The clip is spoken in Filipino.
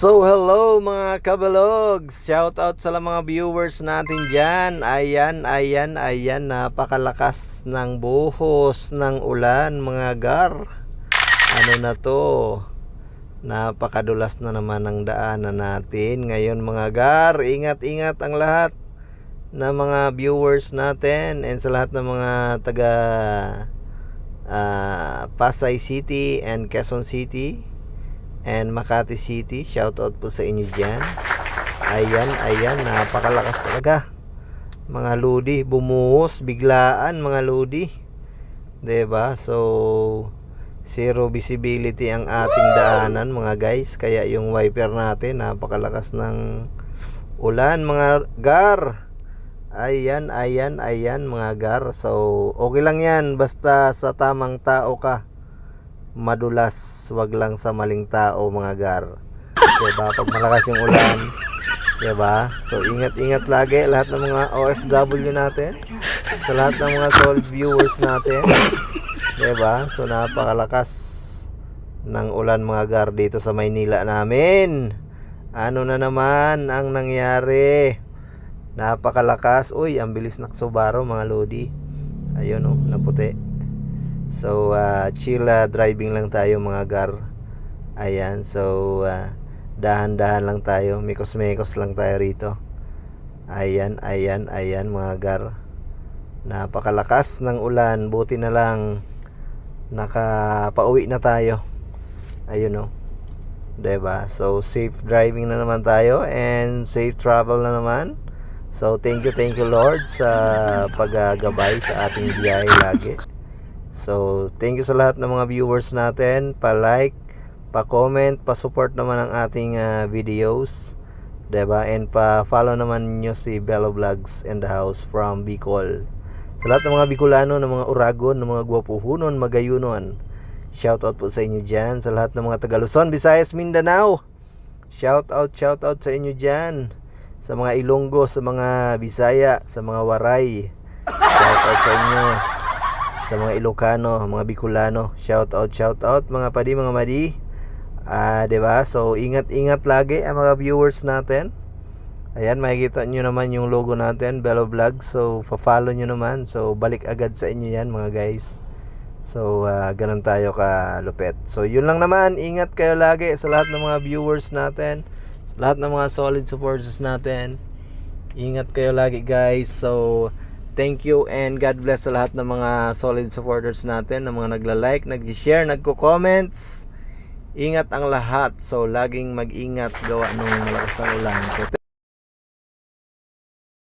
So hello mga kabalogs! Shout out sa mga viewers natin dyan. Ayan, ayan, ayan. Napakalakas ng buhos ng ulan mga gar. Ano na to? Napakadulas na naman ang daanan natin. Ngayon mga gar, ingat-ingat ang lahat na mga viewers natin and sa lahat ng mga taga ah, Pasay City and Quezon City and Makati City. Shout out po sa inyo dyan. Ayan, ayan, napakalakas talaga. Mga lodi, bumuhos, biglaan mga lodi. 'Di ba So, zero visibility ang ating daanan mga guys. Kaya yung wiper natin, napakalakas ng ulan mga gar. Ayan, ayan, ayan mga gar. So, okay lang yan. Basta sa tamang tao ka madulas, wag lang sa maling tao mga gar. Diba? Pag malakas yung ulan, diba? So, ingat-ingat lagi lahat ng mga OFW natin, sa lahat ng mga solid viewers natin, diba? So, napakalakas ng ulan mga gar dito sa Maynila namin. Ano na naman ang nangyari? Napakalakas. Uy, ang bilis ng Subaru mga lodi. Ayun oh, naputi. So, uh, chill uh, driving lang tayo mga gar. Ayan, so uh, dahan-dahan lang tayo. Mikos-mikos lang tayo rito. Ayan, ayan, ayan mga gar. Napakalakas ng ulan. Buti na lang nakapauwi na tayo. Ayun oh. 'Di ba? So safe driving na naman tayo and safe travel na naman. So thank you, thank you Lord sa paggagabay sa ating biyahe lagi. So, thank you sa lahat ng mga viewers natin. Pa-like, pa-comment, pa-support naman ang ating ah, videos. ba? And pa-follow naman niyo si Bello Vlogs in the house from Bicol. Sa lahat ng mga Bicolano, ng mga Uragon, ng mga Guwapuhunon, Magayunon. Shout out po sa inyo dyan. Sa lahat ng mga taga Luzon, Visayas, Mindanao. Shout out, shout out sa inyo dyan. Sa mga Ilonggo, sa mga Bisaya, sa mga Waray. Shout out sa inyo sa mga Ilocano, mga Bicolano. Shout out, shout out mga padi, mga madi. Ah, 'di ba? So ingat-ingat lagi ang mga viewers natin. Ayan, makikita nyo naman yung logo natin, Bello Vlog. So, pa-follow nyo naman. So, balik agad sa inyo yan, mga guys. So, ah, ganun tayo ka lupet. So, yun lang naman. Ingat kayo lagi sa lahat ng mga viewers natin. Sa lahat ng mga solid supporters natin. Ingat kayo lagi, guys. So, Thank you and God bless sa lahat ng mga solid supporters natin, ng mga nagla-like, nag-share, nagko-comments. Ingat ang lahat. So, laging mag-ingat gawa nung malakas ang ulan. So,